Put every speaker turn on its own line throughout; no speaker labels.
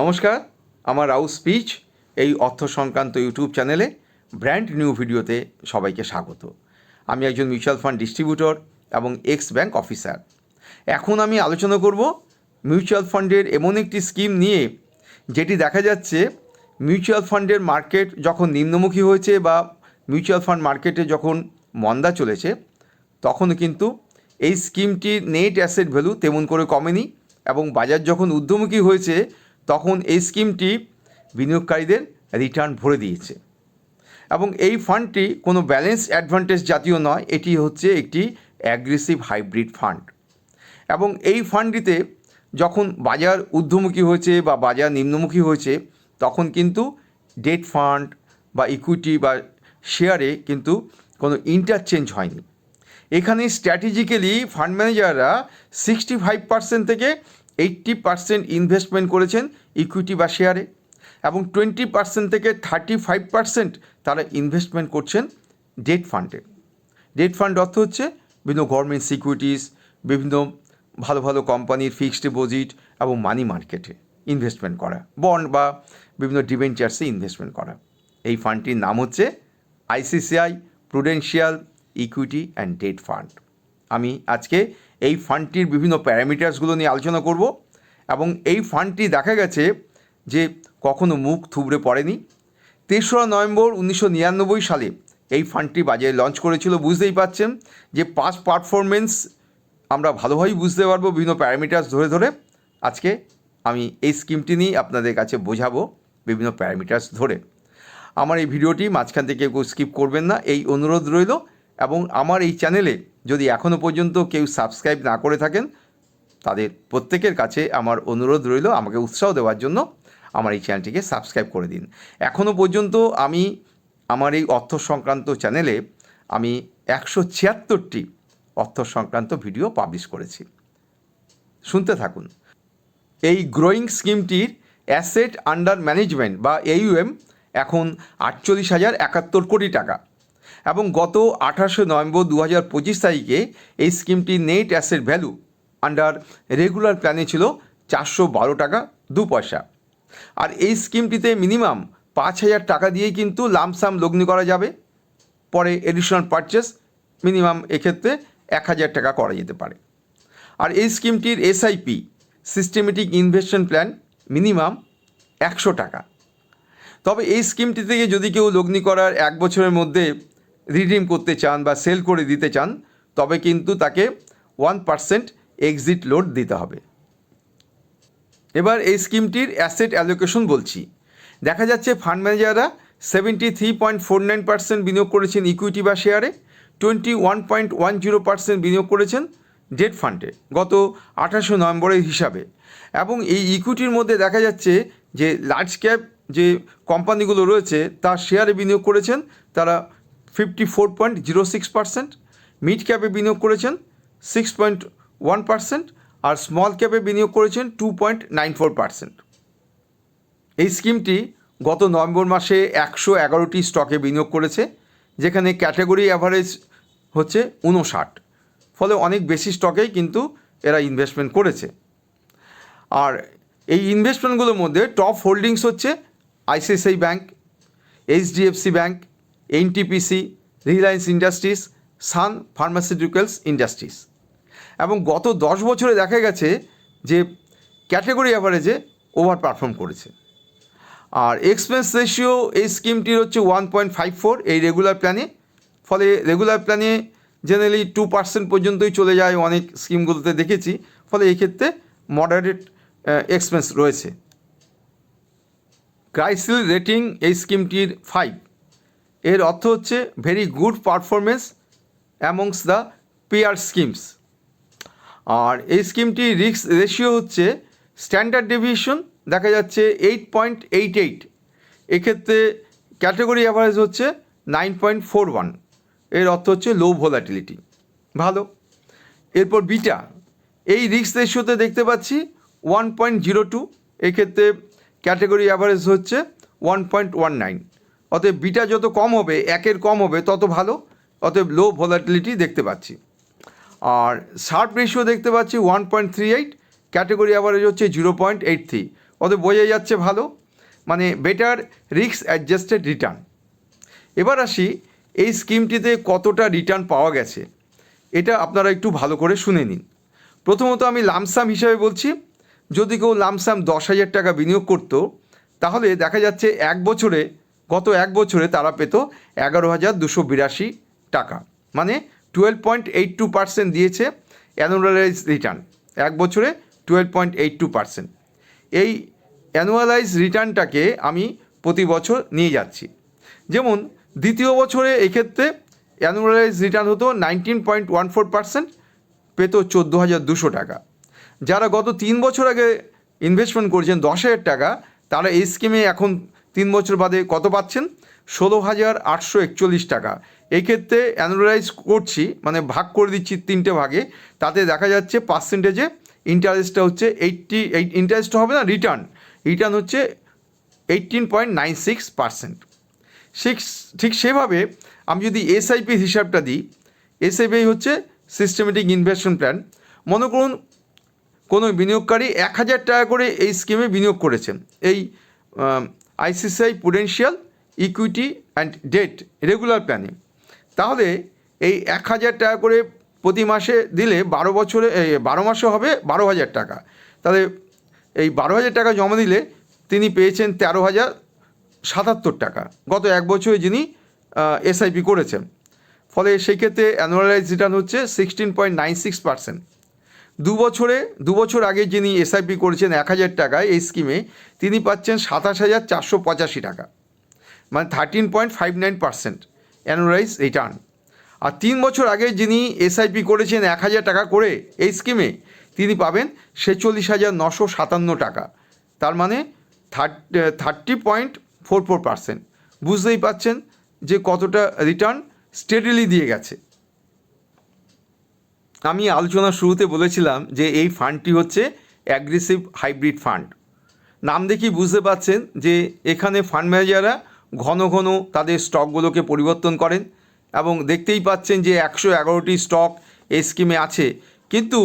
নমস্কার, আমার রাউ স্পিচ, এই অর্থ সংক্রান্ত ইউটিউব চ্যানেলে ব্র্যান্ড নিউ ভিডিওতে সবাইকে স্বাগত। আমি একজন মিউচুয়াল ফান্ড ডিস্ট্রিবিউটর এবং এক্স ব্যাংক অফিসার। এখন আমি আলোচনা করব মিউচুয়াল ফান্ডের এমন একটি স্কিম নিয়ে, যেটি দেখা যাচ্ছে মিউচুয়াল ফান্ডের মার্কেট যখন নিম্নমুখী হয়েছে বা মিউচুয়াল ফান্ড মার্কেটে যখন মন্দা চলেছে, তখন কিন্তু এই স্কিমটির নেট অ্যাসেট ভ্যালু তেমন করে কমেনি এবং বাজার যখন ঊর্ধ্বমুখী হয়েছে তখন এই স্কিমটি বিনিয়োগকারীদের রিটার্ন ভরে দিয়েছে। এবং এই ফান্ডটি কোনো ব্যালেন্স অ্যাডভান্টেজ জাতীয় নয়, এটি হচ্ছে একটি অ্যাগ্রেসিভ হাইব্রিড ফান্ড। এবং এই ফান্ডটিতে যখন বাজার ঊর্ধ্বমুখী হয়েছে বা বাজার নিম্নমুখী হয়েছে, তখন কিন্তু ডেট ফান্ড বা ইকুইটি বা শেয়ারে কিন্তু কোনো ইন্টারচেঞ্জ হয়নি। এখানে স্ট্র্যাটেজিক্যালি ফান্ড ম্যানেজাররা সিক্সটি ফাইভ পার্সেন্ট থেকে এইট্টি পার্সেন্ট ইনভেস্টমেন্ট করেছেন ইকুইটি বা শেয়ারে এবং টোয়েন্টি পার্সেন্ট থেকে থার্টি ফাইভ পার্সেন্ট তারা ইনভেস্টমেন্ট করছেন ডেট ফান্ডে ডেট ফান্ড অর্থ হচ্ছে বিভিন্ন গভর্নমেন্ট সিকিউরিটিস বিভিন্ন ভালো ভালো কোম্পানির ফিক্সড ডিপোজিট এবং মানি মার্কেটে ইনভেস্টমেন্ট করা বন্ড বা বিভিন্ন ডিভেঞ্চার্সে ইনভেস্টমেন্ট করা। এই ফান্ডটির নাম হচ্ছে ICICI prudential equity and debt fund আমি আজকে এই ফান্ডটির বিভিন্ন প্যারামিটার্সগুলো নিয়ে আলোচনা করব এবং এই ফান্ডটি দেখা গেছে যে কখনো মুখ থুবড়ে পড়েনি। তেসরা নভেম্বর উনিশশো নিরানব্বই সালে এই ফান্ডটি বাজারে লঞ্চ করেছিল, বুঝতেই পাচ্ছেন যে পাঁচ পারফরমেন্স আমরা ভালোভাবেই বুঝতে পারব বিভিন্ন প্যারামিটার্স ধরে ধরে। আজকে আমি এই স্কিমটি নিয়ে আপনাদের কাছে বোঝাবো বিভিন্ন প্যারামিটার্স ধরে। আমার এই ভিডিওটি মাঝখান থেকে কেউ স্কিপ করবেন না, এই অনুরোধ রইল। এবং আমার এই চ্যানেলে যদি এখনও পর্যন্ত কেউ সাবস্ক্রাইব না করে থাকেন, তাদের প্রত্যেকের কাছে আমার অনুরোধ রইল আমাকে উৎসাহ দেওয়ার জন্য আমার এই চ্যানেলটিকে সাবস্ক্রাইব করে দিন। এখনও পর্যন্ত আমি আমার এই অর্থ সংক্রান্ত চ্যানেলে আমি একশো ছিয়াত্তরটি অর্থ সংক্রান্ত ভিডিও পাবলিশ করেছি। শুনতে থাকুন। এই গ্রোয়িং স্কিমটির অ্যাসেট আন্ডার ম্যানেজমেন্ট বা এইউএম এখন আটচল্লিশ হাজার একাত্তর কোটি টাকা। এবং গত আঠাশে নভেম্বর দু হাজার পঁচিশ তারিখে এই স্কিমটির net asset value under regular প্ল্যানে ছিল চারশো বারো টাকা দু পয়সা। আর এই স্কিমটিতে মিনিমাম পাঁচ হাজার টাকা দিয়েই কিন্তু লামসাম লগ্নি করা যাবে। পরে এডিশনাল পারচেস মিনিমাম এক্ষেত্রে এক হাজার টাকা করা যেতে পারে। আর এই স্কিমটির SIP systematic investment plan minimum একশো টাকা। তবে এই স্কিমটি থেকে যদি কেউ লগ্নি করার এক বছরের মধ্যে রিডিম করতে চান বা সেল করে দিতে চান, তবে কিন্তু তাকে ওয়ান পার্সেন্ট এক্সিট লোড দিতে হবে। এবার এই স্কিমটির অ্যাসেট অ্যালোকেশন বলছি। দেখা যাচ্ছে fund ম্যানেজাররা seventy three point four nine percent বিনিয়োগ করেছেন ইকুইটি বা শেয়ারে, twenty one point one zero percent বিনিয়োগ করেছেন ডেট ফান্ডে গত আঠাশে নভেম্বরের হিসাবে। এবং এই ইকুইটির মধ্যে দেখা যাচ্ছে যে লার্জ ক্যাপ যে কোম্পানিগুলো রয়েছে, তার শেয়ারে বিনিয়োগ করেছেন, তারা fifty four point zero six percent, mid ক্যাপে বিনিয়োগ করেছেন সিক্স পয়েন্ট ওয়ান পার্সেন্ট আর স্মল ক্যাপে বিনিয়োগ করেছেন two point nine four percent. এই স্কিমটি গত নভেম্বর মাসে একশো এগারোটি স্টকে বিনিয়োগ করেছে, যেখানে ক্যাটাগরি অ্যাভারেজ হচ্ছে উনষাট ফলে অনেক বেশি স্টকেই কিন্তু এরা ইনভেস্টমেন্ট করেছে। আর এই ইনভেস্টমেন্টগুলোর মধ্যে টপ হোল্ডিংস হচ্ছে ICICI bank HDFC bank NTPC Reliance industries sun pharmaceuticals industries এবং গত দশ বছরে দেখা গেছে যে ক্যাটাগরি অ্যাভারেজে ওভার পারফর্ম করেছে। আর এক্সপেন্স রেশিও এই স্কিমটির হচ্ছে ওয়ান পয়েন্ট ফাইভ ফোর এই রেগুলার প্ল্যানে ফলে রেগুলার প্ল্যানে জেনারেলি টু পার্সেন্ট পর্যন্তই চলে যায় অনেক স্কিমগুলোতে দেখেছি। ফলে এই ক্ষেত্রে মডারেট এক্সপেন্স রয়েছে। ক্রাইসিল রেটিং এই স্কিমটির ফাইভ এর অর্থ হচ্ছে very good performance amongst the peer schemes আর এই স্কিমটি রিস্ক রেশিও হচ্ছে স্ট্যান্ডার্ড ডেভিয়েশন দেখা যাচ্ছে এইট পয়েন্ট এইট এইট এক্ষেত্রে ক্যাটাগরি অ্যাভারেজ হচ্ছে নাইন পয়েন্ট ফোর ওয়ানের অর্থ হচ্ছে লো ভোলাটিলিটি ভালো। এরপর বিটা এই রিস্ক রেশিওতে দেখতে পাচ্ছি ওয়ান পয়েন্ট জিরো টু এক্ষেত্রে ক্যাটাগরি অ্যাভারেজ হচ্ছে ওয়ান পয়েন্ট ওয়ান নাইন অতএব বিটা যত কম হবে, একের কম হবে, তত ভালো। অতএব লো ভোলাটিলিটি দেখতে পাচ্ছি। আর শার্প রেশিও দেখতে পাচ্ছি one point three eight category average হচ্ছে জিরো পয়েন্ট এইট থ্রি ওদের বোঝাই যাচ্ছে ভালো মানে বেটার রিস্ক অ্যাডজাস্টেড রিটার্ন এবার আসি এই স্কিমটিতে কতটা রিটার্ন পাওয়া গেছে। এটা আপনারা একটু ভালো করে শুনে নিন। প্রথমত আমি লামসাম হিসাবে বলছি, যদি কেউ লামসাম দশ হাজার টাকা বিনিয়োগ করতো, তাহলে দেখা যাচ্ছে এক বছরে গত এক বছরে তারা পেত এগারো হাজার দুশো বিরাশি টাকা। মানে twelve point eight two percent দিয়েছে অ্যানুয়ালাইজ রিটার্ন এক বছরে twelve point eight two percent এই অ্যানুয়ালাইজ রিটার্নটাকে আমি প্রতি বছর নিয়ে যাচ্ছি। যেমন দ্বিতীয় বছরে এক্ষেত্রে অ্যানুয়ালাইজ রিটার্ন হতো nineteen point one four percent পেত চোদ্দ হাজার দুশো টাকা। যারা গত তিন বছর আগে ইনভেস্টমেন্ট করেছেন দশ হাজার টাকা, তারা এই স্কিমে এখন তিন বছর বাদে কত পাচ্ছেন? ষোলো হাজার আটশো একচল্লিশ টাকা। এই ক্ষেত্রে অ্যানুয়ালাইজ করছি মানে ভাগ করে দিচ্ছি তিনটে ভাগে। তাতে দেখা যাচ্ছে পার্সেন্টেজে ইন্টারেস্টটা হচ্ছে এইটটি এইট ইন্টারেস্ট হবে না রিটার্ন রিটার্ন হচ্ছে eighteen point nine six percent ঠিক সেভাবে আমি যদি এসআইপির হিসাবটা দিই এসআইপি হচ্ছে সিস্টেমেটিক ইনভেস্টমেন্ট প্ল্যান মনে করুন, কোনো বিনিয়োগকারী এক হাজার টাকা করে এই স্কিমে বিনিয়োগ করেছেন। এই ICICI Prudential equity and debt regular প্ল্যানে তাহলে এই এক হাজার টাকা করে প্রতি মাসে দিলে বারো বছরে বারো মাসে হবে বারো হাজার টাকা। তাহলে এই বারো হাজার টাকা জমা দিলে তিনি পেয়েছেন তেরো হাজার সাতাত্তর টাকা। গত এক বছরে যিনি এসআইপি করেছেন। ফলে সেই ক্ষেত্রে অ্যানুয়ালাইজ রিটার্ন হচ্ছে sixteen point nine six percent দু বছরে, দু বছর আগে যিনি এসআইপি করেছেন এক হাজার টাকায় এই স্কিমে তিনি পাচ্ছেন সাতাশ হাজার চারশো পঁচাশি টাকা। মানে thirteen point five nine percent annualise return আর তিন বছর আগে যিনি এসআইপি করেছেন এক হাজার টাকা করে এই স্কিমে তিনি পাবেন ছেচল্লিশ হাজার নশো সাতান্ন টাকা। তার মানে thirty point four four percent বুঝতেই পাচ্ছেন যে কতটা রিটার্ন স্টেডিলি দিয়ে গেছে। আমি আলোচনার শুরুতে বলেছিলাম যে এই ফান্ডটি হচ্ছে অ্যাগ্রেসিভ হাইব্রিড ফান্ড নাম দেখেই বুঝতে পাচ্ছেন যে এখানে ফান্ড ম্যানেজাররা ঘন ঘন তাদের স্টকগুলোকে পরিবর্তন করেন এবং দেখতেই পাচ্ছেন যে একশো এগারোটি স্টক এই স্কিমে আছে। কিন্তু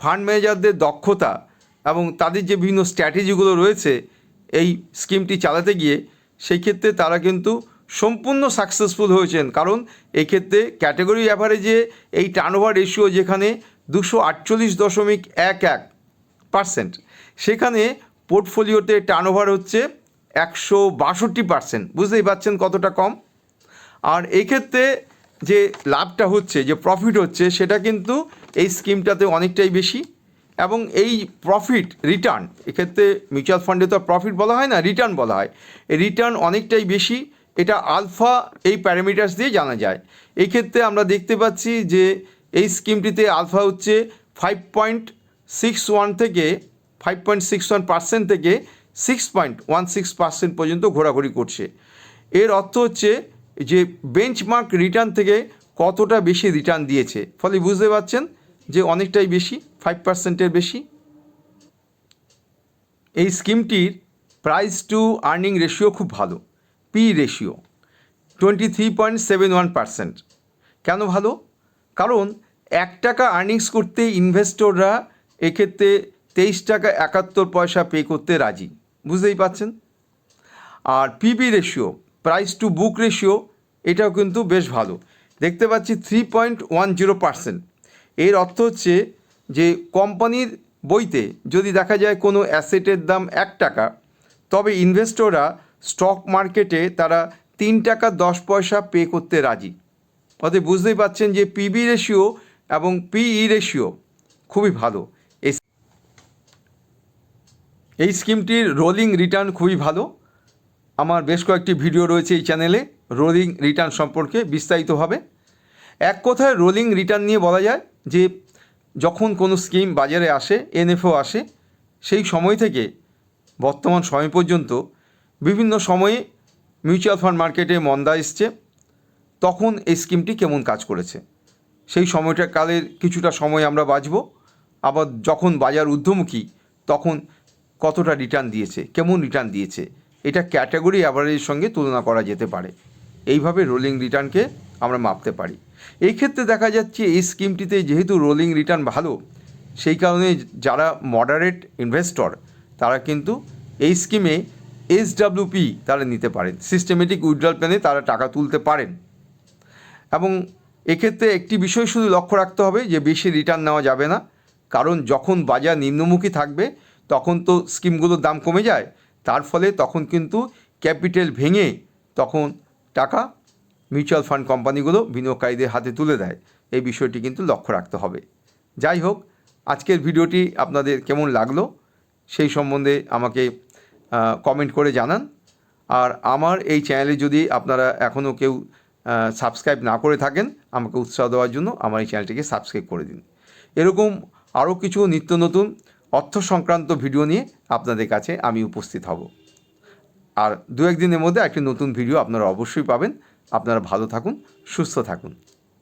ফান্ড ম্যানেজারদের দক্ষতা এবং তাদের যে বিভিন্ন স্ট্র্যাটেজিগুলো রয়েছে এই স্কিমটি চালাতে গিয়ে সেই ক্ষেত্রে তারা কিন্তু সম্পূর্ণ সাকসেসফুল হয়েছেন। কারণ এক্ষেত্রে ক্যাটাগরি অ্যাভারেজে এই টার্নওভার রেশিও যেখানে দুশো আটচল্লিশ দশমিক এক এক পার্সেন্ট সেখানে পোর্টফোলিওতে টার্নওভার হচ্ছে একশো বাষট্টি পার্সেন্ট বুঝতেই পারছেন কতটা কম? আর এক্ষেত্রে যে লাভটা হচ্ছে, যে প্রফিট হচ্ছে, সেটা কিন্তু এই স্কিমটাতে অনেকটাই বেশি। এবং এই প্রফিট রিটার্ন এক্ষেত্রে মিউচুয়াল ফান্ডে তো প্রফিট বলা হয় না রিটার্ন বলা হয়। এই রিটার্ন অনেকটাই বেশি। এটা আলফা এই প্যারামিটার্স দিয়ে জানা যায়। এই ক্ষেত্রে আমরা দেখতে পাচ্ছি যে এই স্কিমটিতে আলফা হচ্ছে ফাইভ পয়েন্ট সিক্স ওয়ান থেকে five point six one percent থেকে six point one six percent পর্যন্ত ঘোরাঘুরি করছে। এর অর্থ হচ্ছে যে বেঞ্চমার্ক রিটার্ন থেকে কতটা বেশি রিটার্ন দিয়েছে। ফলে বুঝতে পারছেন যে অনেকটাই বেশি ফাইভ পার্সেন্টের বেশি। এই স্কিমটির প্রাইস টু আর্নিং রেশিও খুব ভালো। P ratio twenty three point seven one percent কেন ভালো? কারণ এক টাকা আর্নিংস করতে ইনভেস্টররা এক্ষেত্রে তেইশ টাকা একাত্তর পয়সা পে করতে রাজি। বুঝতেই পাচ্ছেন আর PB ratio price to book ratio এটাও কিন্তু বেশ ভালো। দেখতে পাচ্ছি three point one zero percent এর অর্থ হচ্ছে যে কোম্পানির বইতে যদি দেখা যায় কোনো অ্যাসেটের দাম এক টাকা, তবে ইনভেস্টররা স্টক মার্কেটে তারা তিন টাকা দশ পয়সা পে করতে রাজি। অতএব বুঝতেই পাচ্ছেন যে পিবি রেশিও এবং পিই রেশিও খুবই ভালো। এই এই স্কিমটির রোলিং রিটার্ন খুবই ভালো। আমার বেশ কয়েকটি ভিডিও রয়েছে এই চ্যানেলে রোলিং রিটার্ন সম্পর্কে বিস্তারিতভাবে। এক কথায় রোলিং রিটার্ন নিয়ে বলা যায় যে, যখন কোনো স্কিম বাজারে আসে এনএফও আসে, সেই সময় থেকে বর্তমান সময় পর্যন্ত বিভিন্ন সময়ে মিউচুয়াল ফান্ড মার্কেটে মন্দা এসছে। তখন এই স্কিমটি কেমন কাজ করেছে? সেই সময়টা কালের কিছুটা সময় আমরা বাঁচব। আবার যখন বাজার ঊর্ধ্বমুখী, তখন কতটা রিটার্ন দিয়েছে, কেমন রিটার্ন দিয়েছে, এটা ক্যাটাগরি অ্যাভারেজের সঙ্গে তুলনা করা যেতে পারে। এইভাবে রোলিং রিটার্নকে আমরা মাপতে পারি। এই ক্ষেত্রে দেখা যাচ্ছে এই স্কিমটিতে যেহেতু রোলিং রিটার্ন ভালো, সেই কারণে যারা মডারেট ইনভেস্টর তারা কিন্তু এই স্কিমে এসডাব্লিউপি তারা নিতে পারেন। সিস্টেমেটিক উইথড্রল প্ল্যানে তারা টাকা তুলতে পারেন। এবং এক্ষেত্রে একটি বিষয় শুধু লক্ষ্য রাখতে হবে যে, বেশি রিটার্ন নেওয়া যাবে না। কারণ যখন বাজার নিম্নমুখী থাকবে, তখন তো স্কিমগুলোর দাম কমে যায়। তার ফলে তখন কিন্তু ক্যাপিটাল ভেঙে তখন টাকা মিউচুয়াল ফান্ড কোম্পানিগুলো বিনিয়োগকারীদের হাতে তুলে দেয়। এই বিষয়টি কিন্তু লক্ষ্য রাখতে হবে। যাই হোক, আজকের ভিডিওটি আপনাদের কেমন লাগল সেই সম্বন্ধে আমাকে কমেন্ট করে জানান। আর আমার এই চ্যানেলে যদি আপনারা এখনও কেউ সাবস্ক্রাইব না করে থাকেন, আমাকে উৎসাহ দেওয়ার জন্য আমার এই চ্যানেলটিকে সাবস্ক্রাইব করে দিন। এরকম আরও কিছু নিত্য নতুন অর্থ সংক্রান্ত ভিডিও নিয়ে আপনাদের কাছে আমি উপস্থিত হব। আর দু একদিনের মধ্যে একটি নতুন ভিডিও আপনারা অবশ্যই পাবেন। আপনারা ভালো থাকুন, সুস্থ থাকুন।